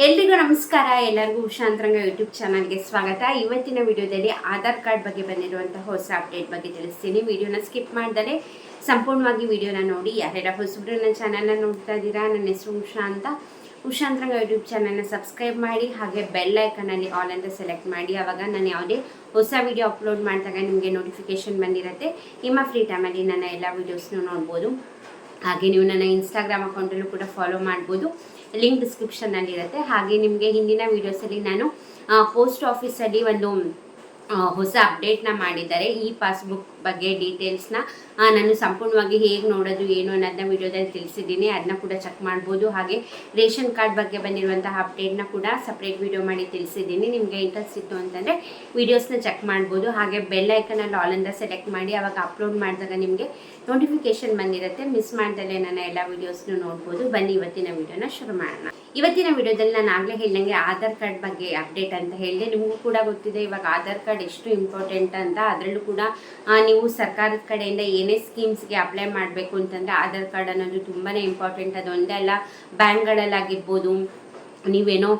ಎಲ್ರಿಗೂ ನಮಸ್ಕಾರ. ಎಲ್ಲರಿಗೂ ಉಷಾಂತರಂಗ ಯೂಟ್ಯೂಬ್ ಚಾನಲ್ಗೆ ಸ್ವಾಗತ. ಇವತ್ತಿನ ವಿಡಿಯೋದಲ್ಲಿ ಆಧಾರ್ ಕಾರ್ಡ್ ಬಗ್ಗೆ ಬಂದಿರುವಂತಹ ಹೊಸ ಅಪ್ಡೇಟ್ ಬಗ್ಗೆ ತಿಳಿಸ್ತೀನಿ. ವಿಡಿಯೋನ ಸ್ಕಿಪ್ ಮಾಡಿದರೆ ಸಂಪೂರ್ಣವಾಗಿ ವಿಡಿಯೋನ ನೋಡಿ. ಯಾರ್ಯಾರ ಹೊಸಬ್ರು ನನ್ನ ಚಾನಲ್ನ ನೋಡ್ತಾ ಇದ್ದೀರಾ, ನನ್ನ ಹೆಸರು ಉಷಾ ಅಂತ. ಉಷಾಂತರಂಗ ಯೂಟ್ಯೂಬ್ ಚಾನಲ್ನ ಸಬ್ಸ್ಕ್ರೈಬ್ ಮಾಡಿ, ಹಾಗೆ ಬೆಲ್ ಐಕನಲ್ಲಿ ಆಲ್ ಅಂತ ಸೆಲೆಕ್ಟ್ ಮಾಡಿ. ಆವಾಗ ನಾನು ಯಾವುದೇ ಹೊಸ ವಿಡಿಯೋ ಅಪ್ಲೋಡ್ ಮಾಡಿದಾಗ ನಿಮಗೆ ನೋಟಿಫಿಕೇಶನ್ ಬಂದಿರುತ್ತೆ. ನಿಮ್ಮ ಫ್ರೀ ಟೈಮಲ್ಲಿ ನನ್ನ ಎಲ್ಲ ವೀಡಿಯೋಸ್ನು ನೋಡ್ಬೋದು. ಹಾಗೆ ನೀವು ನನ್ನ ಇನ್ಸ್ಟಾಗ್ರಾಮ್ ಅಕೌಂಟಲ್ಲೂ ಕೂಡ ಫಾಲೋ ಮಾಡ್ಬೋದು. ಲಿಂಕ್ ಡಿಸ್ಕ್ರಿಪ್ಷನ್ನಲ್ಲಿರುತ್ತೆ ಹಾಗೆ ನಿಮಗೆ ಹಿಂದಿನ ವೀಡಿಯೋಸಲ್ಲಿ ನಾನು ಪೋಸ್ಟ್ ಆಫೀಸಲ್ಲಿ ಒಂದು ಹೊಸ ಅಪ್ಡೇಟ್ನ ಮಾಡಿದ್ದಾರೆ. ಈ ಪಾಸ್ಬುಕ್ ಬಗ್ಗೆ ಡೀಟೇಲ್ಸ್ನ ನಾನು ಸಂಪೂರ್ಣವಾಗಿ ಹೇಗೆ ನೋಡೋದು, ಏನು ಅನ್ನೋದನ್ನ ವಿಡಿಯೋದಲ್ಲಿ ತಿಳಿಸಿದ್ದೀನಿ. ಅದನ್ನ ಕೂಡ ಚೆಕ್ ಮಾಡ್ಬೋದು. ಹಾಗೆ ರೇಷನ್ ಕಾರ್ಡ್ ಬಗ್ಗೆ ಬಂದಿರುವಂತಹ ಅಪ್ಡೇಟ್ನ ಕೂಡ ಸಪ್ರೇಟ್ ವಿಡಿಯೋ ಮಾಡಿ ತಿಳಿಸಿದ್ದೀನಿ. ನಿಮಗೆ ಇಂಟ್ರೆಸ್ಟ್ ಇತ್ತು ಅಂತಂದರೆ ವಿಡಿಯೋಸ್ನ ಚೆಕ್ ಮಾಡ್ಬೋದು. ಹಾಗೆ ಬೆಲ್ ಐಕನಲ್ಲಿ ಆಲ್ ಅಂತ ಸೆಲೆಕ್ಟ್ ಮಾಡಿ. ಅವಾಗ ಅಪ್ಲೋಡ್ ಮಾಡಿದಾಗ ನಿಮಗೆ ನೋಟಿಫಿಕೇಶನ್ ಬಂದಿರುತ್ತೆ. ಮಿಸ್ ಮಾಡ್ದಲೇ ನನ್ನ ಎಲ್ಲ ವೀಡಿಯೋಸ್ನು ನೋಡ್ಬೋದು. ಬನ್ನಿ ಇವತ್ತಿನ ವಿಡಿಯೋನ ಶುರು ಮಾಡೋಣ. ಇವತ್ತಿನ ವಿಡಿಯೋದಲ್ಲಿ ನಾನು ಆಗಲೇ ಹೇಳಿದಂಗೆ ಆಧಾರ್ ಕಾರ್ಡ್ ಬಗ್ಗೆ ಅಪ್ಡೇಟ್ ಅಂತ ಹೇಳಿದೆ. ನಿಮಗೂ ಕೂಡ ಗೊತ್ತಿದೆ. ಇವಾಗ ಆಧಾರ್ ಕಾರ್ಡ್ ಎಷ್ಟು ಇಂಪಾರ್ಟೆಂಟ್ ಅಂತ ಅದರಲ್ಲೂ ಕೂಡ ನೀವು ಸರ್ಕಾರದ ಕಡೆಯಿಂದ ಏನೇ ಸ್ಕೀಮ್ಸ್ಗೆ ಅಪ್ಲೈ ಮಾಡಬೇಕು ಅಂತಂದರೆ ಆಧಾರ್ ಕಾರ್ಡ್ ಅನ್ನೋದು ತುಂಬಾ ಇಂಪಾರ್ಟೆಂಟ್. ಅದು ಒಂದೇ ಅಲ್ಲ, ಬ್ಯಾಂಕ್ಗಳಲ್ಲಾಗಿರ್ಬೋದು ನೀವೇನೋ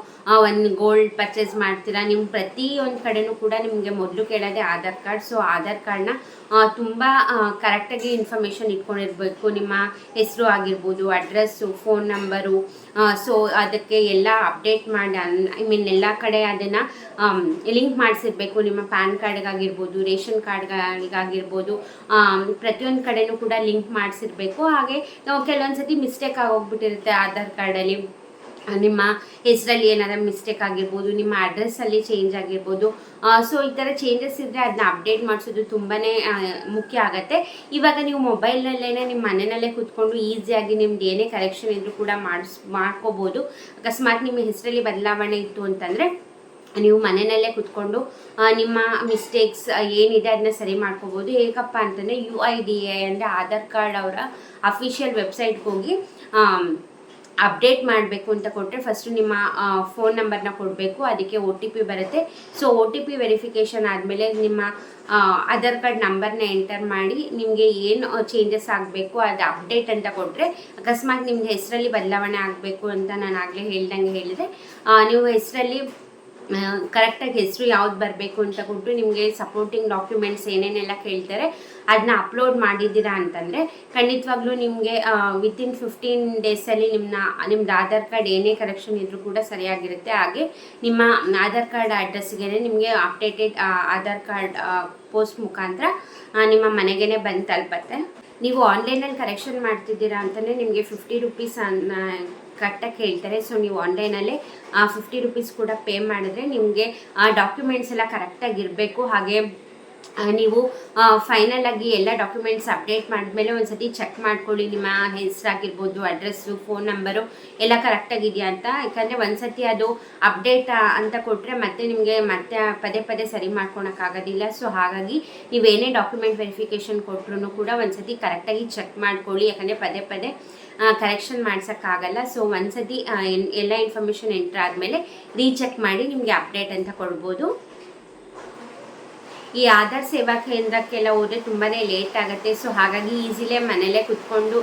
ಒಂದು ಗೋಲ್ಡ್ ಪರ್ಚೇಸ್ ಮಾಡ್ತೀರಾ ನಿಮ್ಮ ಪ್ರತಿಯೊಂದು ಕಡೆನೂ ಕೂಡ ನಿಮಗೆ ಮೊದಲು ಕೇಳೋದೇ ಆಧಾರ್ ಕಾರ್ಡ್. ಸೊ ಆಧಾರ್ ಕಾರ್ಡ್ನ ತುಂಬ ಕರೆಕ್ಟಾಗಿ ಇನ್ಫಾರ್ಮೇಷನ್ ಇಟ್ಕೊಂಡಿರಬೇಕು. ನಿಮ್ಮ ಹೆಸರು ಆಗಿರ್ಬೋದು ಅಡ್ರೆಸ್ಸು ಫೋನ್ ನಂಬರು ಸೊ ಅದಕ್ಕೆ ಎಲ್ಲ ಅಪ್ಡೇಟ್ ಮಾಡಿ ಐ ಮೀನ್ ಎಲ್ಲ ಕಡೆ ಅದನ್ನು ಲಿಂಕ್ ಮಾಡಿಸಿರ್ಬೇಕು. ನಿಮ್ಮ ಪ್ಯಾನ್ ಕಾರ್ಡ್ಗಾಗಿರ್ಬೋದು ರೇಷನ್ ಕಾರ್ಡ್ಗಳಿಗಾಗಿರ್ಬೋದು ಪ್ರತಿಯೊಂದು ಕಡೆನೂ ಕೂಡ ಲಿಂಕ್ ಮಾಡಿಸಿರ್ಬೇಕು. ಹಾಗೆ ಕೆಲವೊಂದು ಸತಿ ಮಿಸ್ಟೇಕ್ ಆಗೋಗ್ಬಿಟ್ಟಿರುತ್ತೆ ಆಧಾರ್ ಕಾರ್ಡಲ್ಲಿ ನಿಮ್ಮ ಹೆಸರಲ್ಲಿ ಏನಾರ ಮಿಸ್ಟೇಕ್ ಆಗಿರ್ಬೋದು, ನಿಮ್ಮ ಅಡ್ರೆಸ್ಸಲ್ಲಿ ಚೇಂಜ್ ಆಗಿರ್ಬೋದು. ಸೊ ಈ ಥರ ಚೇಂಜಸ್ ಇದ್ದರೆ ಅದನ್ನ ಅಪ್ಡೇಟ್ ಮಾಡಿಸೋದು ತುಂಬಾ ಮುಖ್ಯ ಆಗುತ್ತೆ. ಇವಾಗ ನೀವು ಮೊಬೈಲ್ನಲ್ಲೇ ನಿಮ್ಮ ಮನೆಯಲ್ಲೇ ಕೂತ್ಕೊಂಡು ಈಸಿಯಾಗಿ ನಿಮ್ದು ಏನೇ ಕರೆಕ್ಷನ್ ಇದ್ದರೂ ಕೂಡ ಮಾಡಿಸ್, ಮಾಡ್ಕೋಬೋದು. ಅಕಸ್ಮಾತ್ ನಿಮ್ಮ ಹೆಸರಲ್ಲಿ ಬದಲಾವಣೆ ಇತ್ತು ಅಂತಂದರೆ, ನೀವು ಮನೆಯಲ್ಲೇ ಕುತ್ಕೊಂಡು ನಿಮ್ಮ ಮಿಸ್ಟೇಕ್ಸ್ ಏನಿದೆ ಅದನ್ನ ಸರಿ ಮಾಡ್ಕೋಬೋದು. ಹೇಗಪ್ಪ ಅಂತಂದರೆ ಯು ಐ ಡಿ ಎ ಅಂದರೆ ಆಧಾರ್ ಕಾರ್ಡ್ ಅವರ ಅಫಿಷಿಯಲ್ ವೆಬ್ಸೈಟ್ಗೆ ಹೋಗಿ ಅಪ್ಡೇಟ್ ಮಾಡಬೇಕು ಅಂತ ಕೊಟ್ಟರೆ ಫಸ್ಟು ನಿಮ್ಮ ಫೋನ್ ನಂಬರ್ನ ಕೊಡಬೇಕು, ಅದಕ್ಕೆ ಒ ಟಿ ಪಿ ಬರುತ್ತೆ. So O T P verification ಆದಮೇಲೆ ನಿಮ್ಮ ಆಧಾರ್ ಕಾರ್ಡ್ ನಂಬರ್ನ ಎಂಟರ್ ಮಾಡಿ, ನಿಮಗೆ ಏನು ಚೇಂಜಸ್ ಆಗಬೇಕು ಅದು ಅಪ್ಡೇಟ್ ಅಂತ ಕೊಟ್ಟರೆ ಅಕಸ್ಮಾತ್ ನಿಮ್ಮ ಹೆಸರಲ್ಲಿ ಬದಲಾವಣೆ ಆಗಬೇಕು ಅಂತ ನಾನು ಆಗಲೇ ಹೇಳ್ದಂಗೆ ಹೇಳಿದೆ. ನೀವು ಹೆಸರಲ್ಲಿ ಕರೆಕ್ಟಾಗಿ ಹೆಸರು ಯಾವ್ದು ಬರಬೇಕು ಅಂತ ಕೊಟ್ಟು ನಿಮಗೆ ಸಪೋರ್ಟಿಂಗ್ ಡಾಕ್ಯುಮೆಂಟ್ಸ್ ಏನೇನೆಲ್ಲ ಕೇಳ್ತಾರೆ ಅದನ್ನ ಅಪ್ಲೋಡ್ ಮಾಡಿದ್ದೀರಾ ಅಂತಂದರೆ, ಖಂಡಿತವಾಗ್ಲೂ ನಿಮಗೆ ವಿತಿನ್ ಫಿಫ್ಟೀನ್ ಡೇಸಲ್ಲಿ ನಿಮ್ಮನ್ನ ನಿಮ್ದು ಆಧಾರ್ ಕಾರ್ಡ್ ಏನೇ ಕರೆಕ್ಷನ್ ಇದ್ರೂ ಕೂಡ ಸರಿಯಾಗಿರುತ್ತೆ. ಹಾಗೆ ನಿಮ್ಮ ಆಧಾರ್ ಕಾರ್ಡ್ ಅಡ್ರೆಸ್ಗೆ ನಿಮಗೆ ಅಪ್ಡೇಟೆಡ್ ಆಧಾರ್ ಕಾರ್ಡ್ ಪೋಸ್ಟ್ ಮುಖಾಂತರ ನಿಮ್ಮ ಮನೆಗೇ ಬಂದು ತಲುಪತ್ತೆ. ನೀವು ಆನ್ಲೈನಲ್ಲಿ ಕರೆಕ್ಷನ್ ಮಾಡ್ತಿದ್ದೀರಾ ಅಂತಲೇ ನಿಮಗೆ ಫಿಫ್ಟಿ ರುಪೀಸ್ ಕಟ್ಟಕ್ಕೆ ಹೇಳ್ತಾರೆ. ಸೊ ನೀವು ಆನ್ಲೈನಲ್ಲೇ ಫಿಫ್ಟಿ ರುಪೀಸ್ ಕೂಡ ಪೇ ಮಾಡಿದ್ರೆ ನಿಮಗೆ, ಆ ಡಾಕ್ಯುಮೆಂಟ್ಸ್ ಎಲ್ಲ ಕರೆಕ್ಟಾಗಿ ಇರಬೇಕು. ಹಾಗೆ ನೀವು ಫೈನಲ್ ಆಗಿ ಎಲ್ಲ ಡಾಕ್ಯುಮೆಂಟ್ಸ್ ಅಪ್ಡೇಟ್ ಮಾಡಿದ್ಮೇಲೆ ಒಂದ್ಸತಿ ಚೆಕ್ ಮಾಡ್ಕೊಳ್ಳಿ. ನಿಮ್ಮ ಹೆಸರಾಗಿರ್ಬೋದು ಅಡ್ರೆಸ್ಸು ಫೋನ್ ನಂಬರು ಎಲ್ಲ ಕರೆಕ್ಟಾಗಿದೆಯಾ ಅಂತ. ಯಾಕಂದರೆ ಒಂದ್ಸತಿ ಅದು ಅಪ್ಡೇಟ್ ಅಂತ ಕೊಟ್ಟರೆ ಮತ್ತೆ ನಿಮಗೆ ಮತ್ತೆ ಪದೇ ಪದೇ ಸರಿ ಮಾಡ್ಕೊಳಕ್ಕಾಗೋದಿಲ್ಲ. ಸೊ ಹಾಗಾಗಿ ನೀವೇನೇ ಡಾಕ್ಯುಮೆಂಟ್ ವೆರಿಫಿಕೇಷನ್ ಕೊಟ್ಟರು ಕೂಡ ಒಂದ್ಸತಿ ಕರೆಕ್ಟಾಗಿ ಚೆಕ್ ಮಾಡ್ಕೊಳ್ಳಿ. ಯಾಕಂದರೆ ಪದೇ ಪದೇ ಕರೆಕ್ಷನ್ ಮಾಡ್ಸೋಕ್ಕಾಗಲ್ಲ. ಸೊ ಒಂದ್ಸತಿ ಸತಿ ಎಲ್ಲ ಇನ್ಫಾರ್ಮೇಷನ್ ಎಂಟ್ರ್ ಆದಮೇಲೆ ರೀಚೆಕ್ ಮಾಡಿ ನಿಮಗೆ ಅಪ್ಡೇಟ್ ಅಂತ ಕೊಡ್ಬೋದು. ಈ ಆಧಾರ್ ಸೇವಾ ಕೇಂದ್ರಕ್ಕೆಲ್ಲ ಹೋದ್ರೆ ತುಂಬಾ ಲೇಟ್ ಆಗುತ್ತೆ. ಸೊ ಹಾಗಾಗಿ ಈಸಿಲೇ ಮನೇಲೇ ಕುತ್ಕೊಂಡು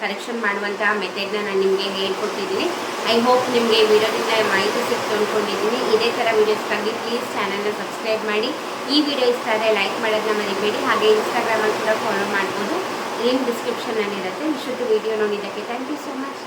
ಕರೆಕ್ಷನ್ ಮಾಡುವಂತಹ ಮೆಥಡ್ನ ನಾನು ನಿಮಗೆ ಹೇಳ್ಕೊಟ್ಟಿದ್ದೀನಿ. ಐ ಹೋಪ್ ನಿಮಗೆ ವಿಡಿಯೋದಿಂದ ಮಾಹಿತಿ ಸಿಕ್ತು ಅಂದ್ಕೊಂಡಿದ್ದೀನಿ ಇದೇ ಥರ ವಿಡಿಯೋಸ್ಗಾಗಿ ಪ್ಲೀಸ್ ಚಾನಲ್ನ ಸಬ್ಸ್ಕ್ರೈಬ್ ಮಾಡಿ. ಈ ವಿಡಿಯೋ ಇಷ್ಟ ಆದರೆ ಲೈಕ್ ಮಾಡೋದನ್ನ ಮರಿಬೇಡಿ. ಹಾಗೆ ಇನ್ಸ್ಟಾಗ್ರಾಮಲ್ಲಿ ಕೂಡ ಫಾಲೋ ಮಾಡ್ಬೋದು. ಲಿಂಕ್ ಡಿಸ್ಕ್ರಿಪ್ಷನಲ್ಲಿರುತ್ತೆ ಇಷ್ಟೊತ್ತು ವಿಡಿಯೋ ನೋಡಿದ್ದಕ್ಕೆ ಥ್ಯಾಂಕ್ ಯು ಸೊ ಮಚ್